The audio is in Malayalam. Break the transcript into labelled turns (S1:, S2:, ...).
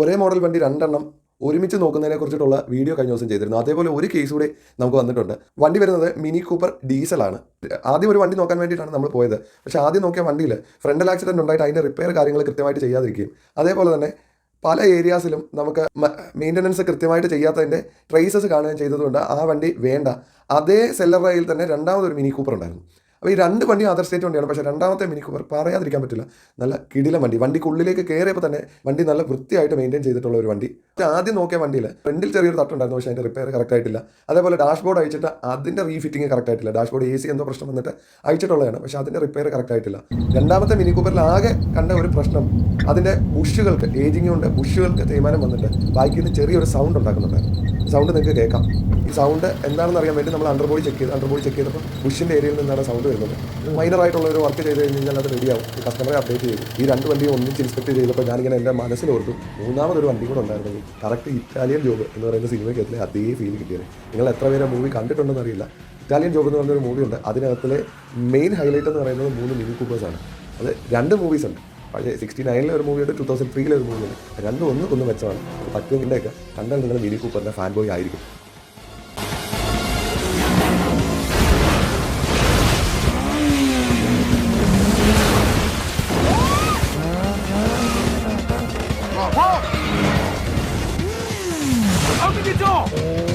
S1: ഒരേ മോഡൽ വണ്ടി രണ്ടെണ്ണം ഒരുമിച്ച് നോക്കുന്നതിനെ കുറിച്ചിട്ടുള്ള വീഡിയോ കഴിഞ്ഞ ദിവസം ചെയ്തിരുന്നു. അതേപോലെ ഒരു കേസ് കൂടി നമുക്ക് വന്നിട്ടുണ്ട്. വണ്ടി വരുന്നത് മിനി കൂപ്പർ ഡീസലാണ്. ആദ്യം ഒരു വണ്ടി നോക്കാൻ വേണ്ടിയിട്ടാണ് നമ്മൾ പോയത്. പക്ഷെ ആദ്യം നോക്കിയ വണ്ടിയിൽ ഫ്രണ്ടൽ ആക്സിഡന്റ് ഉണ്ടായിട്ട് അതിന്റെ റിപ്പയർ കാര്യങ്ങൾ കൃത്യമായിട്ട് ചെയ്യാതിരിക്കുകയും അതേപോലെ തന്നെ പല ഏരിയാസിലും നമുക്ക് മെയിന്റനൻസ് കൃത്യമായിട്ട് ചെയ്യാത്തതിന്റെ ട്രേസസ് കാണുകയും ചെയ്തതുകൊണ്ട് ആ വണ്ടി വേണ്ട. അതേ സെല്ലർ തന്നെ രണ്ടാമതൊരു മിനി കൂപ്പർ ഉണ്ടായിരുന്നു. അപ്പോൾ ഈ രണ്ട് വണ്ടി അതർ സ്റ്റേറ്റ് വണ്ടിയാണ്. പക്ഷേ രണ്ടാമത്തെ മിനി കൂപ്പർ പറയാതിരിക്കാൻ പറ്റില്ല. നല്ല കിടിലം വണ്ടി. വണ്ടിക്കുള്ളിലേക്ക് കയറിയപ്പോൾ തന്നെ വണ്ടി നല്ല വൃത്തിയായിട്ട് മെയിന്റെയിൻ ചെയ്തിട്ടുള്ള ഒരു വണ്ടി. ആദ്യം നോക്കിയ വണ്ടിയിൽ ഫ്രണ്ടിൽ ചെറിയൊരു തട്ടുണ്ടായിരുന്നു. പക്ഷേ അതിന്റെ റിപ്പയർ കറക്റ്റ് ആയിട്ടില്ല. അതേപോലെ ഡാഷ്ബോർഡ് അയച്ചിട്ട് അതിന്റെ റീഫിറ്റിംഗ് കറക്റ്റ് ആയിട്ടില്ല. ഡാഷ്ബോർഡ് എ സി എന്തോ പ്രശ്നം വന്നിട്ട് അയച്ചിട്ടുള്ളതാണ്. പക്ഷേ അതിന്റെ റിപ്പയർ കറക്റ്റ് ആയിട്ടില്ല. രണ്ടാമത്തെ മിനി കൂപ്പറിൽ ആകെ കണ്ട ഒരു പ്രശ്നം അതിന്റെ ബുഷുകൾക്ക് ഏജിങ് കൊണ്ട് ബുഷുകൾക്ക് തേയ്മാനം വന്നിട്ട് ബൈക്കിൽ നിന്ന് ചെറിയൊരു സൗണ്ട് ഉണ്ടാക്കുന്നുണ്ടായിരുന്നു. സൗണ്ട് നിങ്ങൾക്ക് കേൾക്കാം. സൗണ്ട് എന്താണെന്ന് അറിയാൻ വേണ്ടി നമ്മൾ അണ്ടർബോഡി ചെക്ക് ചെയ്ത് അണ്ടർബോഡി ചെക്ക് ചെയ്തപ്പോൾ ബുഷിന്റെ ഏരിയയിൽ നിന്നാണ് സൗണ്ട് വരുന്നത്. മൈനർ ആയിട്ടുള്ള ഒരു വർക്ക് ചെയ്ത് കഴിഞ്ഞാൽ അത് റെഡിയാവും കസ്റ്റമറെ അപ്ഡേറ്റ് ചെയ്തു ഈ രണ്ട് വണ്ടിയും ഒന്നിച്ച് ഇൻസ്പെക്ട് ചെയ്തപ്പോൾ ഞാനിങ്ങനെ എന്റെ മനസ്സിലോർത്തു മൂന്നാമതൊരു വണ്ടി കൂടെ ഉണ്ടായിരുന്നെങ്കിൽ കറക്റ്റ് ഇറ്റാലിയൻ ജോബ് എന്ന് പറയുന്ന സിനിമയ്ക്കകത്തിലെ അതേ ഫീൽ കിട്ടിയത്. നിങ്ങൾ എത്ര പേരെ മൂവി കണ്ടിട്ടുണ്ടെന്ന് അറിയില്ല. ഇറ്റാലിയൻ ജോബ് എന്ന് പറഞ്ഞൊരു മൂവി ഉണ്ട്. അതിനകത്തിലെ മെയിൻ ഹൈലൈറ്റ് എന്ന് പറയുന്നത് മൂന്ന് മിനി കൂപ്പേഴ്സാണ് അത് രണ്ട് മൂവീസ് ഉണ്ട്. പഴയ സിക്സ്റ്റി നയനിലെ ഒരു മൂവിയുണ്ട് ടു തൗസൻഡ് ത്രീയിലെ ഒരു മൂവിയുണ്ട് രണ്ടും ഒന്നും ഒന്ന് മെച്ചമാണ് പറ്റുന്നുണ്ടൊക്കെ കണ്ടാൽ നിങ്ങൾ മിനി കൂപ്പറിന്റെ ഫാൻ ബോയ് ആയിരിക്കും.
S2: 어, 어! 안 되겠죠?